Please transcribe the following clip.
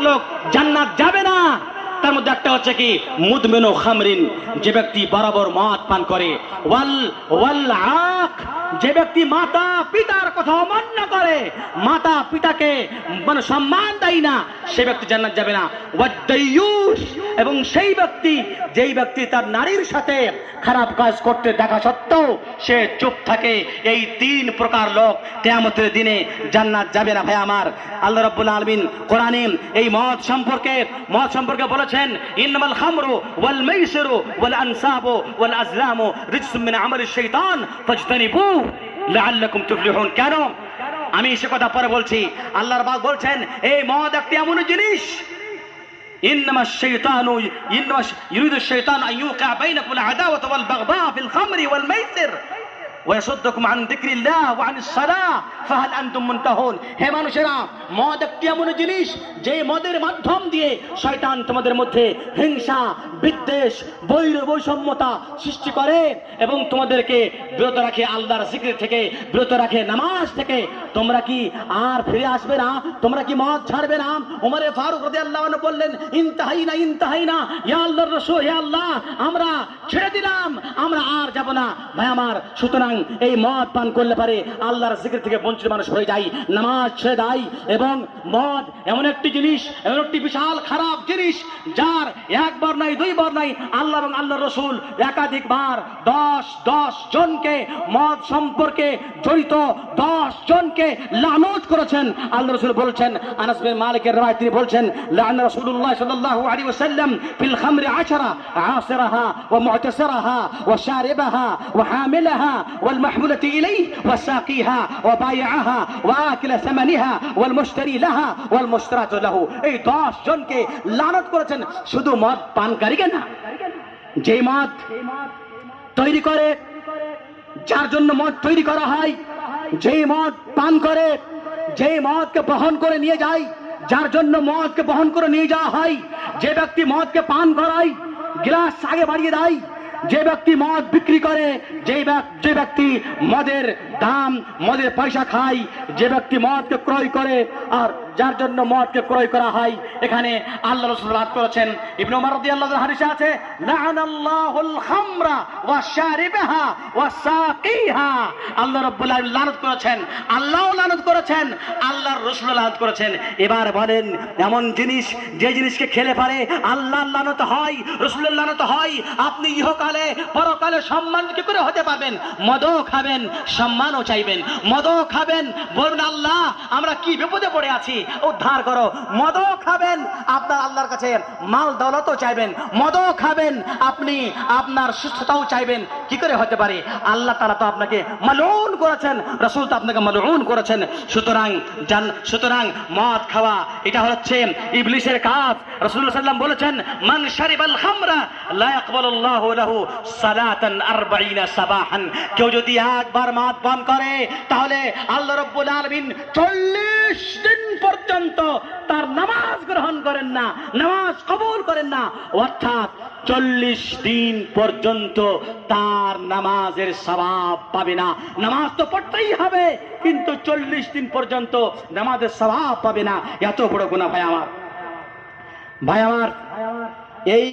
লোক জান্নাত যাবে না। তার মধ্যে একটা হচ্ছে কি? মুদমেনো খামরিন, যে ব্যক্তি বরাবর মদ পান করে। ওয়াল ওয়াল আখ, যে ব্যক্তি মাতা পিতার কথা অমান্য করে। মাতা পিতাকে মানে সম্মান দেয় না, সে ব্যক্তি জান্নাত যাবে না। ওয়াদ্দাইয়ুস এবং সেই ব্যক্তি যেই ব্যক্তি তার নারীর সাথে খারাপ কাজ করতে দেখা সত্ত্বেও সে চুপ থাকে। এই তিন প্রকার লোক কেয়ামতের দিনে জান্নাত যাবে না ভাই আমার। আল্লাহ রাব্বুল আলামিন কোরআনে এই মদ সম্পর্কে মদ সম্পর্কে বলেছেন, ইন্নামাল খামরু ওয়াল মাইসিরু ওয়াল আনসাবু ওয়াল আজলামু রিজসুম মিন আমালিশ শাইতান ফাজতানিবু লাআল্লাকুম তুফলিহুন। কেন? আমি সে কথা পরে বলছি। আল্লাহর বাগ বলছেন, এই মদ একটি এমন জিনিস إنما الشيطان يريد الشيطان أن يوقع بينكم العداوة والبغضاء في الخمر والميسر. হে মানুষেরা, মদ একটি এমন জিনিস? যে মদের মাধ্যম দিয়ে শয়তান তোমাদের মধ্যে হিংসা, বিদ্বেষ, বৈর বৈষম্যতা সৃষ্টি করে এবং তোমাদেরকে বিরত রাখে আল্লাহর থেকে, বিরত রাখে নামাজ থেকে। তোমরা কি আর ফিরে আসবে না? তোমরা কি মদ ছাড়বে না? ওমরে ফারুক রাদিয়াল্লাহু আল্লাহ বললেন ইনতাহাই না ইনতাহাই না ইয়া আল্লাহর রসো হে আল্লাহ, আমরা ছেড়ে দিলাম, আমরা আর যাব না। ভাই, আমার সুতরাং করেন এই মদ পান করলে পারে আল্লাহর জিকির থেকে বঞ্চিত মানুষ হয়ে যায়, নামাজ ছেড়ে দেয়, এবং মদ এমন একটি জিনিস, এমন একটি বিশাল খারাপ জিনিস, যার একবার নাই, দুইবার নাই, আল্লাহ এবং আল্লাহ রসুল একাধিকবার দশ দশ জনকে মদ সম্পর্কে জড়িত দশ জনকে লানত করেছেন। আল্লাহ রসুল বলছেন, আনাস মালিকের রায় তিনি বলছেন লান রসুল্লাহ সাল্লাল্লাহু আলাইহি ওয়াসাল্লাম ফিল খামরি আশরা আসরাহা ওয়া মুতাসিরাহা ওয়া শারিবাহা ওয়া হামিলাহা والمحمولة إليه وساقيها وبايعها وآكل ثمنها والمشتري لها والمشترات له এই দশ জনকে লানত করেছেন শুধু মদ পানকারীকে না যে মদ তৈরি করে যার জন্য মদ তৈরি করা হয় যেই মদ পান করে যেই মদকে বহন করে নিয়ে যায় যার জন্য মদকে বহন করে নিয়ে যাওয়া হয় যে ব্যক্তি মদকে পান করায় গ্লাস আগে বাড়িয়ে দেয় যে ব্যক্তি মদ বিক্রি করে যে ব্যক- যে ব্যক্তি মদের দাম, মদের পয়সা খায়, যে ব্যক্তি মদকে ক্রয় করে, আর যার জন্য মদকে ক্রয় করা হয়। এখানে আল্লাহ রসুল রাত করেছেন। ইবনু উমর রাদিয়াল্লাহু আনহু হাদিসে আছে লাআনাল্লাহুল খামরা ওয়া শারিবাহা ওয়া সাকিহা। আল্লাহ রাব্বুল আলামিন লানত করেছেন। আল্লাহও লানত করেছেন, আল্লাহর রাসূল লানত করেছেন। এবার বলেন, এমন জিনিস, যে জিনিসকে খেলে পারে আল্লাহর লানত হয়, রাসূলের লানত হয়, আপনি ইহকালে, পরকালে সম্মান কি করে হতে পারবেন, মদও খাবেন, সম্মানও চাইবেন, মদও খাবেন। বলবেন আল্লাহ, আমরা কি বিপদে পড়ে আছি? উদ্ধার করো। মদও খাবেন, আপনার আল্লাহর কাছে মাল দৌলতও চাইবেন। মদও খাবেন, আপনি আপনার সুস্থতাও চাইবেন। কি করে হতে পারে? আল্লাহ তারা তো আপনাকে মালুন করেছেন, রসুল তো আপনাকে মালুন করেছেন। সুতরাং জান, সুতরাং মদ খাওয়া, এটা হচ্ছে ইবলিসের কাজ। রসুল সাল্লাম বলেছেন, মান শারিবাল খামরা, লা লাহু সালাতান আরবাঈনা সাবাহান। কেউ যদি একবার মদ পান করে, তাহলে আল্লাহ রাব্বুল আলামিন 40 দিন পর্যন্ত তার নামাজ গ্রহণ করেন না, নামাজ কবুল করেন না। অর্থাৎ চল্লিশ দিন পর্যন্ত তার নামাজের স্বভাব পাবে না। নামাজ তো পড়তেই হবে, কিন্তু চল্লিশ দিন পর্যন্ত নামাজের স্বভাব পাবে না। এত বড় গুণা ভাই আমার। ভাই আমার, এই